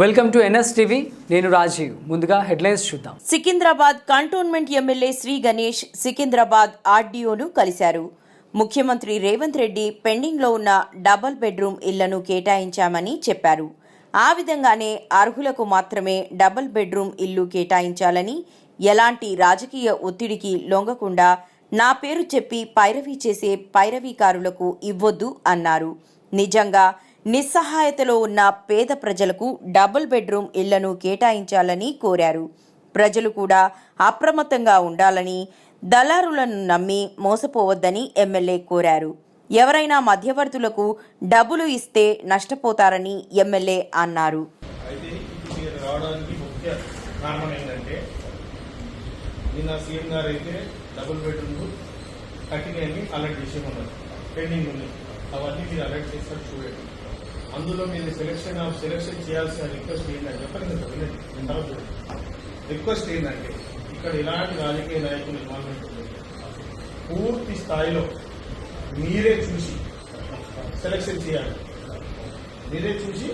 Welcome to NS TV నేను రాజీవ్. ముందుగా headlines చూద్దాం. సికింద్రాబాద్ కంటోన్మెంట్ ఎమ్మెల్యే శ్రీ గణేష్ సికింద్రాబాద్ ఆర్డీఓను కలిశారు. ముఖ్యమంత్రి రేవంత్ రెడ్డి పెండింగ్లో ఉన్న డబుల్ బెడ్రూమ్ ఇళ్ళను కేటాయించామని చెప్పారు. ఆ విధంగానే అర్హులకు మాత్రమే డబుల్ బెడ్రూమ్ ఇల్లు కేటాయించాలని ఎలాంటి రాజకీయ ఒత్తిడికి లొంగకుండా నా పేరు చెప్పి పైరవీ చేసే పైరవీకారులకు ఇవ్వొద్దు అన్నారు. నిజంగా నిస్సహాయతలో ఉన్న పేద ప్రజలకు డబుల్ బెడ్రూమ్ ఇళ్ళను కేటాయించాలని కోరారు. ప్రజలు కూడా అప్రమత్తంగా ఉండాలని దళారులను నమ్మి మోసపోవద్దని ఎమ్మెల్యే కోరారు. ఎవరైనా మధ్యవర్తులకు డబ్బులు ఇస్తే నష్టపోతారని ఎమ్మెల్యే అన్నారు. నిన్న సీఎం గారు అయితే డబుల్ బెడ్రూమ్ కట్టినవి అలర్ట్ చేసి ఉన్నారు పెండింగ్ ఉన్నాయి అవన్నీ మీరు అలర్ట్ చేస్తారు చూడండి. అందులో మీరు సెలెక్షన్ ఆఫ్ సెలెక్షన్ చేయాల్సిన రిక్వెస్ట్ ఏంటని చెప్పండి వినండి. రిక్వెస్ట్ ఏంటంటే ఇక్కడ ఇలాంటి రాజకీయ నాయకులు ఇన్వాల్వ్మెంట్ పూర్తి స్థాయిలో మీరే చూసి సెలెక్షన్ చేయాలి. మీరే చూసి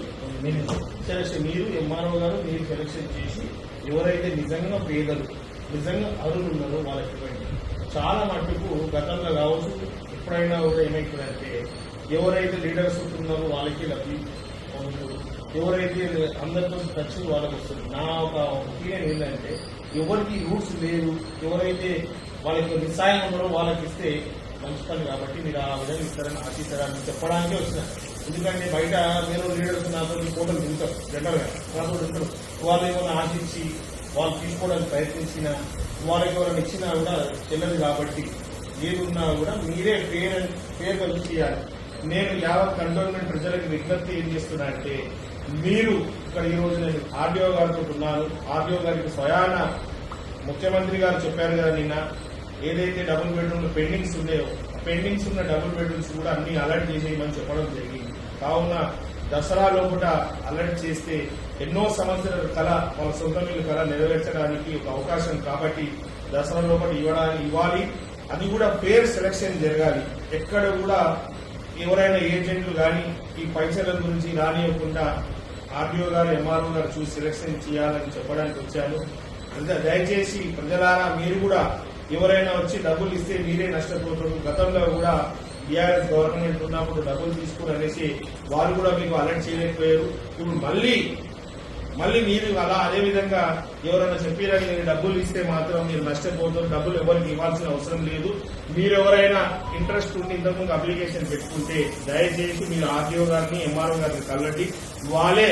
సెలక్షన్ మీరు ఎంఆర్ఓ గారు మీరు సెలక్షన్ చేసి ఎవరైతే నిజంగా పేదలు నిజంగా అరువులు ఉన్నారో వాళ్ళకి ఇవ్వండి. చాలా మట్టుకు గతంలో కావచ్చు ఎప్పుడైనా కూడా ఏమైతుందంటే ఎవరైతే లీడర్స్ ఉన్నారో వాళ్ళకి లబ్ధి పొందుతారు ఎవరైతే అందరితో టచ్ వాళ్ళకి వస్తుంది. నా ఒక ఒపీనియన్ ఏంటంటే ఎవరికి రూట్స్ లేవు ఎవరైతే వాళ్ళకి నిస్సాయం ఉన్నారో వాళ్ళకి ఇస్తే మంచి పని కాబట్టి మీరు ఆ విధంగా ఇస్తారని ఆశిస్తారని చెప్పడానికే వచ్చిన. ఎందుకంటే బయట మీరు లీడర్స్ నాతో ఫోటోలు దిగుతారు జనరల్గా. నాతో దిగుతారు వాళ్ళు ఏమైనా ఆశించి వాళ్ళు తీసుకోవడానికి ప్రయత్నించిన వాళ్ళకి ఎవరైనా ఇచ్చినా కూడా చెల్లదు కాబట్టి ఏదున్నా కూడా మీరే పేరు పేరు చేయాలి. నేను యావత్ కంటోన్మెంట్ ప్రజలకు విజ్ఞప్తి ఏం చేస్తున్నా అంటే మీరు ఇక్కడ ఈ రోజు నేను ఆర్డీఓ గారితో ఉన్నాను. ఆర్డీఓ గారికి స్వయాన ముఖ్యమంత్రి గారు చెప్పారు కదా నిన్న ఏదైతే డబుల్ బెడ్రూమ్ పెండింగ్స్ ఉన్నాయో పెండింగ్స్ ఉన్న డబుల్ బెడ్రూమ్స్ కూడా అన్ని అలర్ట్ చేసేయమని చెప్పడం జరిగింది. కావున దసరా లోపల అలర్ట్ చేస్తే ఎన్నో సంవత్సరాల కళ వాళ్ళ సొంత ఇల్లు కళ నెరవేర్చడానికి ఒక అవకాశం కాబట్టి దసరా లోపల ఇవ్వడానికి ఇవ్వాలి. అది కూడా పేరు సెలక్షన్ జరగాలి. ఎక్కడ కూడా ఎవరైనా ఏజెంట్లు కానీ ఈ పైసల గురించి రానియకుండా ఆర్డీఓ గారు ఎంఆర్ఓ గారు చూసి సెలక్షన్ చేయాలని చెప్పడానికి వచ్చాను దయచేసి ప్రజలారా మీరు కూడా ఎవరైనా వచ్చి డబ్బులు ఇస్తే మీరే నష్టపోతారు. గతంలో కూడా బీఆర్ఎస్ గవర్నమెంట్ ఉన్నప్పుడు డబ్బులు తీసుకుని అనేసి వారు కూడా మీకు అలర్ట్ చేయలేకపోయారు. ఇప్పుడు మళ్ళీ మళ్ళీ మీరు అలా అదే విధంగా ఎవరైనా చెప్పారని నేను డబ్బులు ఇస్తే మాత్రం మీరు నష్టపోతారు. డబ్బులు ఎవరికి ఇవ్వాల్సిన అవసరం లేదు. మీరు ఎవరైనా ఇంట్రెస్ట్ ఉండి ఇంతకుముందు అప్లికేషన్ పెట్టుకుంటే దయచేసి మీరు ఆర్టీఓ గారిని ఎంఆర్ఓ గారిని కలవండి. వాళ్ళే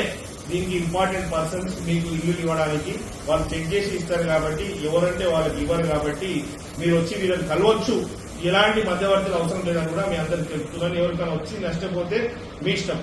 దీనికి ఇంపార్టెంట్ పర్సన్స్ మీకు ఇల్లు ఇవ్వడానికి వాళ్ళు చెక్ చేసి ఇస్తారు కాబట్టి ఎవరంటే వాళ్ళకి ఇవ్వరు కాబట్టి మీరు వచ్చి వీళ్ళని కలవచ్చు. ఎలాంటి మధ్యవర్తులు అవసరం లేదని కూడా మీ అందరికి చెప్తున్నాను ఎవరికైనా వచ్చి నష్టపోతే మీ ఇష్టం.